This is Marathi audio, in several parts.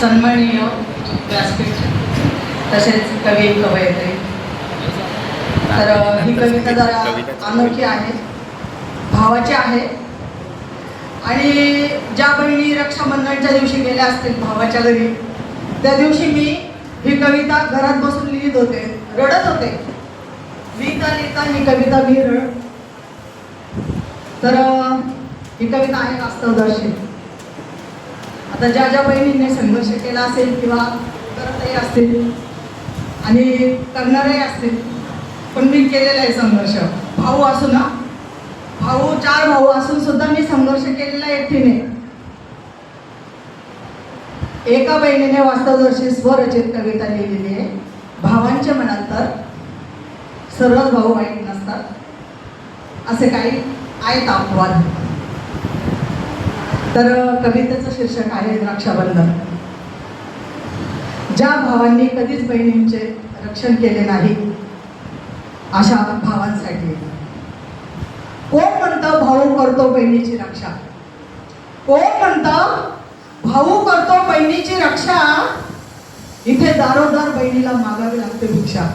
सन्मानीय व्यासपीठ तसेच कवी कवयित्री तर ही कविता जरा अनोखी आहे. भावाची आहे. आणि ज्या बहिणी रक्षाबंधनच्या दिवशी गेल्या असतील भावाच्या घरी त्या दिवशी मी ही कविता घरात बसून लिहित होते रडत होते. लिहिता लिहिता ही कविता मी रड. तर ही कविता आहे वास्तवदर्शी. आता ज्या ज्या बहिणींनी संघर्ष केला असेल किंवा करतही असतील आणि करणारही असतील पण मी केलेला आहे संघर्ष. भाऊ असू ना? भाऊ चार भाऊ असून सुद्धा मी संघर्ष केलेला आहे एकटीने. एका बहिणीने वास्तवदर्शी स्वरचित कविता लिहिलेली आहे. भावांच्या मनात तर सर्वच भाऊ वाईट नसतात. असे काही आहेत अपवाद. तर कवितेचं शीर्षक आहे रक्षाबंधन. ज्या भावांनी कधीच बहिणींचे रक्षण केले नाही अशा भावांसाठी. कोण म्हणतं भाऊ करतो बहिणीची रक्षा? कोण म्हणतं भाऊ करतो बहिणीची रक्षा? इथे दारोदार बहिणीला मागावी लागते भिक्षा.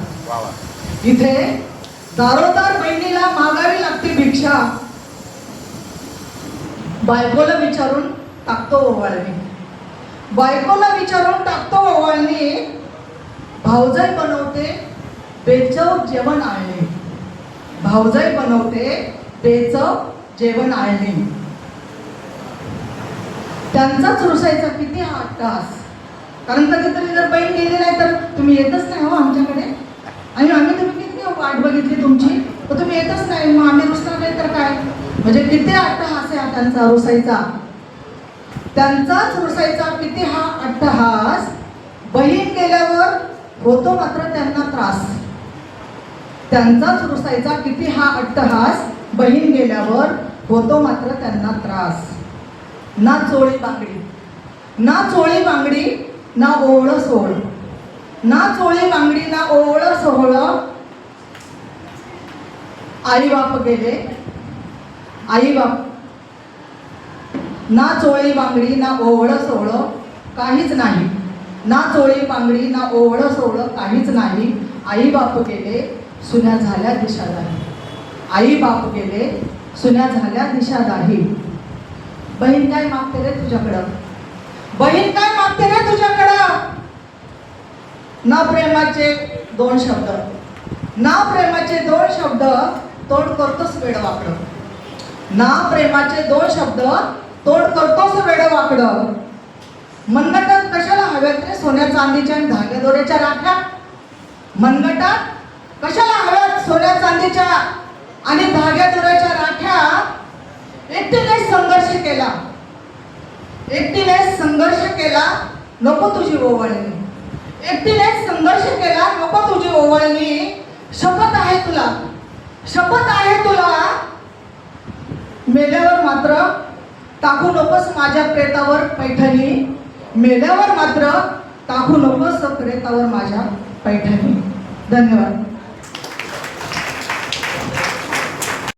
इथे दारोदार बहिणीला मागावी लागते भिक्षा. बायकोला विचारून टाकतो ओवाळणी बायकोला विचारून टाकतो ओवाळणी भावजाई बनवते बेचव जेवण आळणी भावजाई बनवते बेचव जेवण आळणी त्यांचाच रुसायचा किती हा तास कारण कधीतरी जर बहीण गेली नाही तर तुम्ही येतच नाही हो आमच्याकडे. आणि आम्ही तुम्ही किती वाट बघितली तुमची? तर तुम्ही येतच नाही. मग आम्ही रुसणार नाही तर काय? म्हणजे किती अट्टहास आहे हा त्यांचा रुसायचा त्यांचाच रुसायचा किती हा अट्टहास? बहीण गेल्यावर होतो मात्र त्यांना त्रास. त्यांचाच रुसायचा किती हा अट्टहास? बहीण गेल्यावर होतो मात्र त्यांना त्रास. ना चोळी बांगडी. ना चोळी बांगडी ना ओवळ सोहळ. ना चोळी बांगडी ना ओवळ सोहळ. आई बाप गेले आई बाप ना चोळी बांगडी ना ओवळं सोळ काहीच नाही. ना चोळी बांगडी ना ओवळं सोहळं काहीच नाही. आई बाप गेले सुन्या झाल्या दिशादाही आई बाप गेले सुन्या झाल्या दिशादाही बहीण काय मागते रे तुझ्याकडं? बहीण काय मागते रे तुझ्याकडं? ना प्रेमाचे दोन शब्द. ना प्रेमाचे दोन शब्द तोड करतोच वेळ वाकडं ना प्रेमाचे दोन शब्द तोड करतोस वेड वाकडं. मनगटात कशाला हव्यात रे सोन्या चांदीच्या आणि धागे दोऱ्याच्या राख्या? मनगटात कशाला हव्यात सोन्या चांदीच्या आणि धाग्या दोऱ्याच्या राख्या? एकटीने संघर्ष केला. एकटीने संघर्ष केला नको तुझी ओवळणी. एकटीने संघर्ष केला नको तुझी ओवळणी. शपथ आहे तुला. शपथ आहे तुला. मेल्यावर मात्र टाकू नकोस माझ्या प्रेतावर पैठणी. मेल्यावर मात्र टाकू नकोस प्रेतावर माझ्या पैठणी. धन्यवाद.